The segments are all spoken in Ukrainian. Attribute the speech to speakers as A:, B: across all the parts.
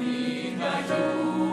A: vida you.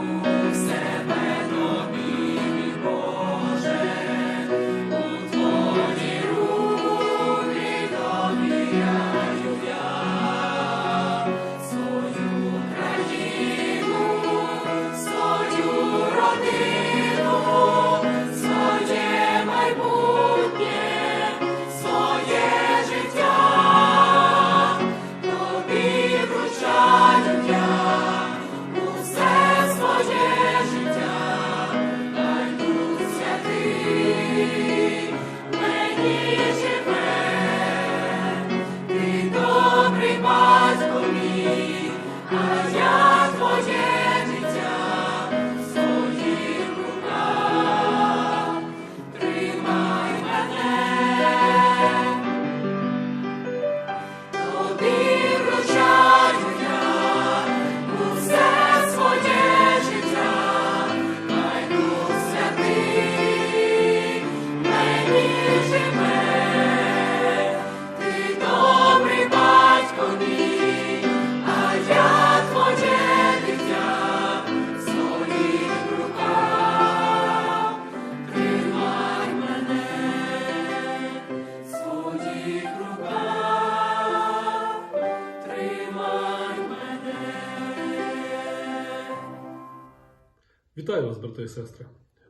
A: Вас, брати і сестри.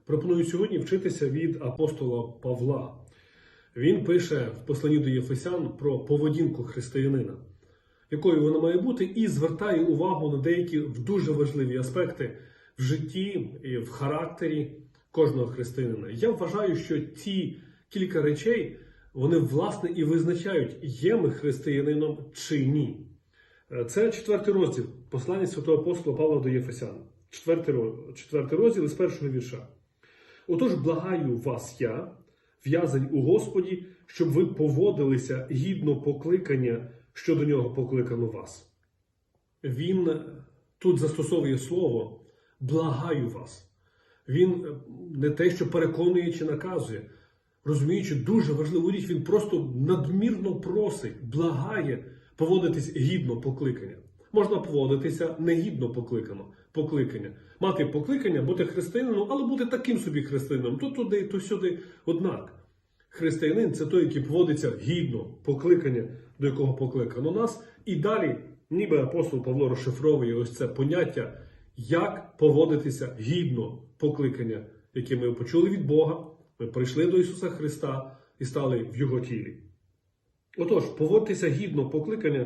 A: Пропоную сьогодні вчитися від апостола Павла. Він пише в посланні до Єфесян про поведінку християнина, якою вона має бути, і звертає увагу на деякі дуже важливі аспекти в житті і в характері кожного християнина. Я вважаю, що ці кілька речей вони власне і визначають, є ми християнином чи ні. Е, Це четвертий розділ послання святого апостола Павла до Єфесян. Четвертий, розділ із першого вірша. Отож, благаю вас я, в'язань у Господі, щоб ви поводилися гідно покликання, що до нього покликано вас. Він тут застосовує слово благаю вас. Він е, не те, що переконує чи наказує, розуміючи дуже важливу річ, він просто надмірно просить, благає поводитись гідно покликання. Можна поводитися негідно покликано, покликання. Мати покликання, бути християнином, але бути таким собі християнином, то туди, то сюди. Однак, християнин це той, який поводиться гідно, покликання, до якого покликано нас. І далі, ніби апостол Павло розшифровує ось це поняття, як поводитися гідно покликання, яке ми почули від Бога. Ми прийшли до Ісуса Христа і стали в Його тілі. Отож, поводьтеся гідно покликання,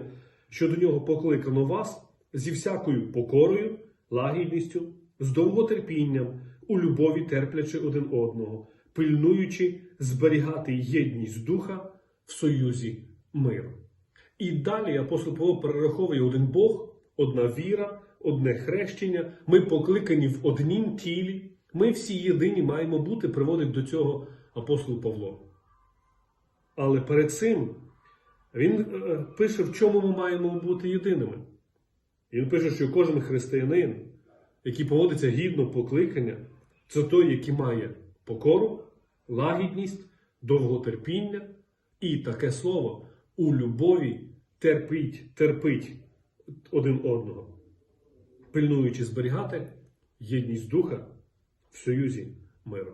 A: що до нього покликано вас, зі всякою покорою, лагідністю, з довготерпінням, у любові терплячи один одного, пильнуючи зберігати єдність духа в союзі миру. І далі апостол Павло перераховує один Бог, одна віра, одне хрещення. Ми покликані в однім тілі. Ми всі єдині маємо бути, приводить до цього апостол Павло. Але перед цим він е, пише, в чому ми маємо бути єдиними. Він пише, що кожен християнин, який поводиться гідно покликання, це той, який має покору, лагідність, довготерпіння і таке слово у любові терпіть, терпить один одного, пильнуючи зберігати єдність духа в союзі миру.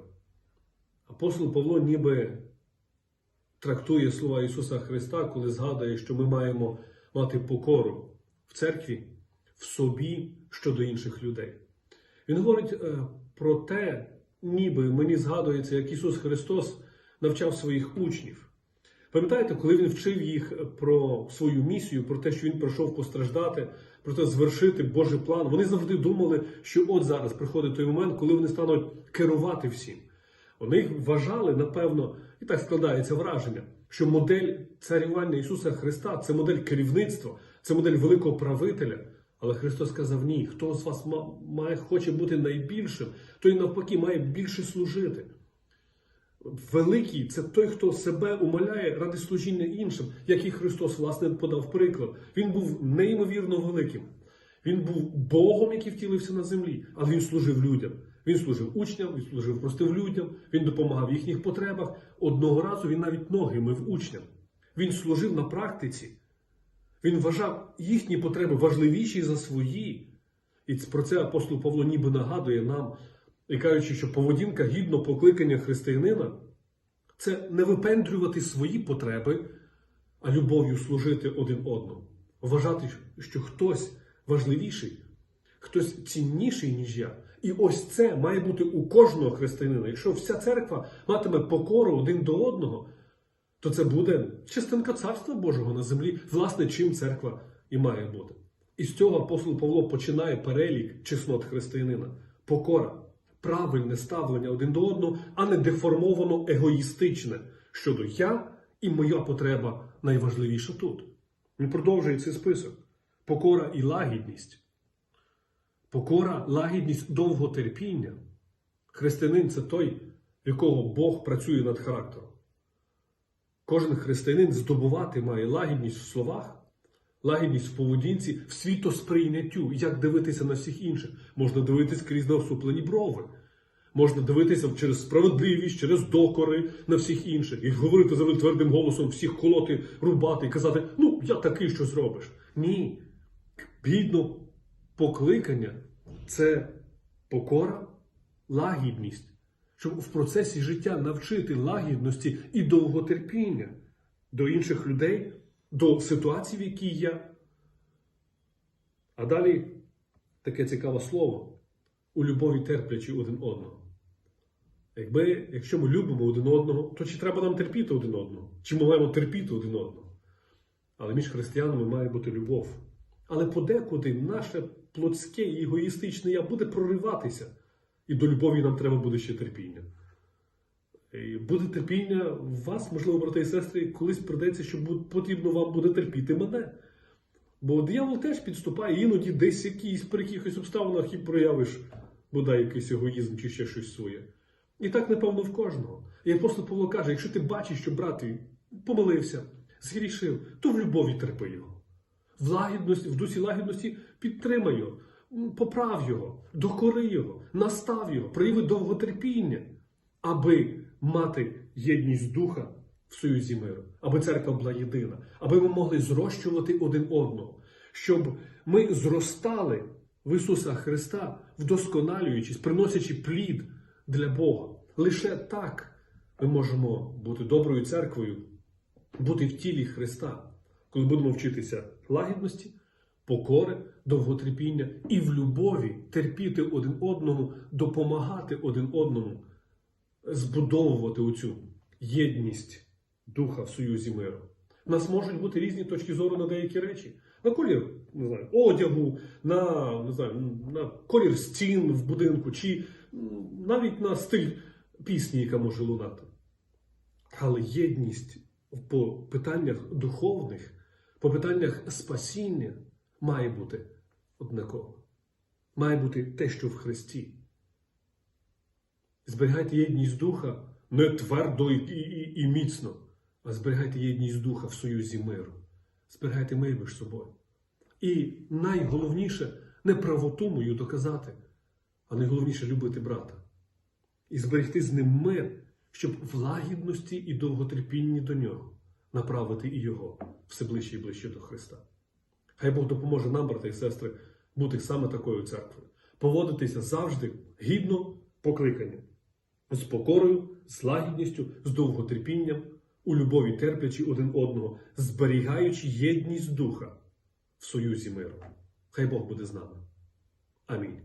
A: Апостол Павло ніби трактує слова Ісуса Христа, коли згадує, що ми маємо мати покору в церкві, в собі щодо інших людей. Він говорить е, про те, ніби мені згадується, як Ісус Христос навчав своїх учнів. Пам'ятаєте, коли він вчив їх про свою місію, про те, що він прийшов постраждати, про те звершити Божий план, вони завжди думали, що от зараз приходить той момент, коли вони стануть керувати всім. Вони вважали, напевно, і так складається враження, що модель царювання Ісуса Христа це модель керівництва, це модель великого правителя. Але Христос сказав: ні, хто з вас має, хоче бути найбільшим, той навпаки має більше служити. Великий це той, хто себе умоляє ради служіння іншим, як і Христос, власне, подав приклад. Він був неймовірно великим. Він був Богом, який втілився на землі, але він служив людям. Він служив учням, він служив простим людям, він допомагав в їхніх потребах. Одного разу він навіть ноги мив учням. Він служив на практиці. Він вважав їхні потреби важливіші за свої. І про це апостол Павло ніби нагадує нам, і кажучи, що поведінка гідно покликання християнина це не випендрювати свої потреби, а любов'ю служити один одному. Вважати, що хтось важливіший, хтось цінніший, ніж я. І ось це має бути у кожного християнина. Якщо вся церква матиме покору один до одного, то це буде частинка Царства Божого на землі, власне, чим церква і має бути. І з цього апостол Павло починає перелік чеснот християнина. Покора, правильне ставлення один до одного, а не деформовано егоїстичне щодо я і моя потреба найважливіша тут. Він продовжує цей список: покора і лагідність. Покора, лагідність, довготерпіння. Християнин це той, в якого Бог працює над характером. Кожен християнин здобувати має лагідність в словах, лагідність в поведінці, в світосприйняттю, як дивитися на всіх інших. Можна дивитися крізь навсуплені брови. Можна дивитися через справедливість, через докори на всіх інших. І говорити завжди твердим голосом, всіх колоти, рубати і казати, ну, я такий, що зробиш. Ні. Гідно покликання це покора, лагідність щоб в процесі життя навчити лагідності і довготерпіння до інших людей, до ситуації, в якій я. А далі таке цікаве слово у любові терплячи один одного. Якби, якщо ми любимо один одного, то чи треба нам терпіти один одного? Чи ми маємо терпіти один одного? Але між християнами має бути любов. Але подекуди наше плотське і егоїстичне я буде прориватися. І до любові нам треба буде ще терпіння. І буде терпіння у вас, можливо, брати і сестри, колись придеться, що потрібно вам буде терпіти мене. Бо диявол теж підступає, іноді десь якийсь при якихось обставинах і проявиш, бодай якийсь егоїзм чи ще щось своє. І так, напевно, в кожного. І апостол Павло каже: якщо ти бачиш, що брат помилився, згрішив, то в любові терпи його. В лагідності, в дусі лагідності підтримай його, поправ його, докори його, настав його, прояви довготерпіння, аби мати єдність духа в союзі миру, аби церква була єдина, аби ми могли зрощувати один одного, щоб ми зростали в Ісуса Христа, вдосконалюючись, приносячи плід для Бога. Лише так ми можемо бути доброю церквою, бути в тілі Христа, коли будемо вчитися лагідності, покори, довготерпіння і в любові терпіти один одному, допомагати один одному, збудовувати оцю єдність духа в союзі миру. У нас можуть бути різні точки зору на деякі речі. На колір не знаю, одягу, на, не знаю, на колір стін в будинку, чи навіть на стиль пісні, яка може лунати. Але єдність по питаннях духовних, по питаннях спасіння має бути однакова. Має бути те, що в Христі. Зберігайте єдність духа не твердо і, і, і міцно, а зберігайте єдність духа в союзі миру. Зберігайте мир між собою. І найголовніше не правоту мою доказати, а найголовніше любити брата. І зберегти з ним мир, щоб в лагідності і довготерпінні до нього направити і його все ближче і ближче до Христа. Хай Бог допоможе нам, брати і сестри, бути саме такою церквою, поводитися завжди гідно покликання, з покорою, з лагідністю, з довготерпінням, у любові терплячи один одного, зберігаючи єдність духа в союзі миру. Хай Бог буде з нами. Амінь.